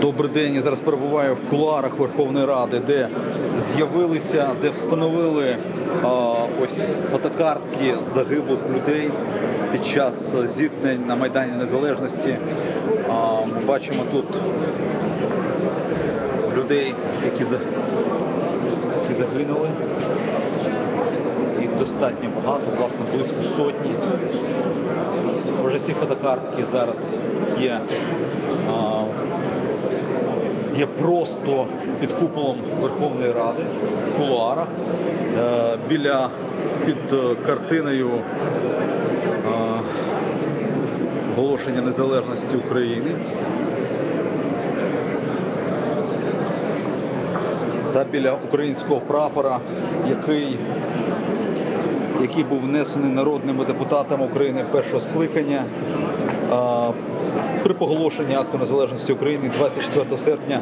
Добрий день. Я зараз перебуваю в кулуарах Верховної Ради, де з'явилися, де встановили а, ось фотокартки загиблих людей під час зіткнень на Майдані Незалежності. А, ми бачимо тут людей, які, за- які загинули. Їх достатньо багато, власне, близько сотні. Вже ці фотокартки зараз є, а, є просто під куполом Верховної Ради в кулуарах е, біля під е, картиною оголошення незалежності України. Та біля українського прапора, який який був внесений народними депутатами України першого скликання при поголошенні акту незалежності України 24 серпня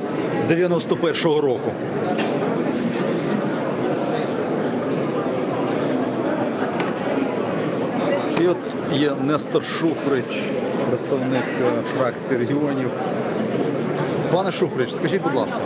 91 року. І от є Нестор Шуфрич, представник е, фракції регіонів. Пане Шуфрич, скажіть, будь ласка,